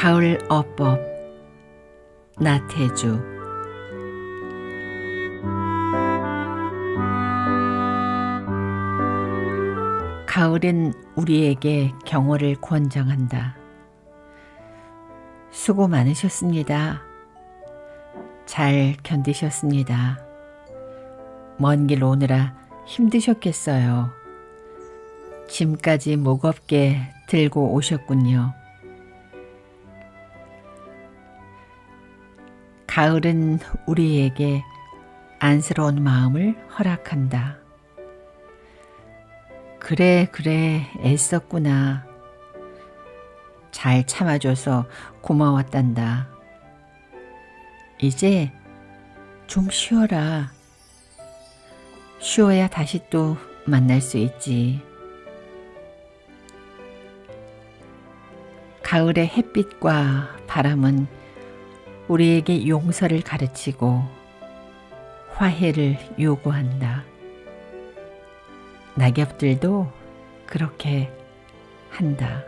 가을 어법 나태주 가을은 우리에게 경호를 권장한다. 수고 많으셨습니다. 잘 견디셨습니다. 먼 길 오느라 힘드셨겠어요. 짐까지 무겁게 들고 오셨군요. 가을은 우리에게 안쓰러운 마음을 허락한다. 그래, 그래, 애썼구나. 잘 참아줘서 고마웠단다. 이제 좀 쉬어라. 쉬어야 다시 또 만날 수 있지. 가을의 햇빛과 바람은 우리에게 용서를 가르치고 화해를 요구한다. 낙엽들도 그렇게 한다.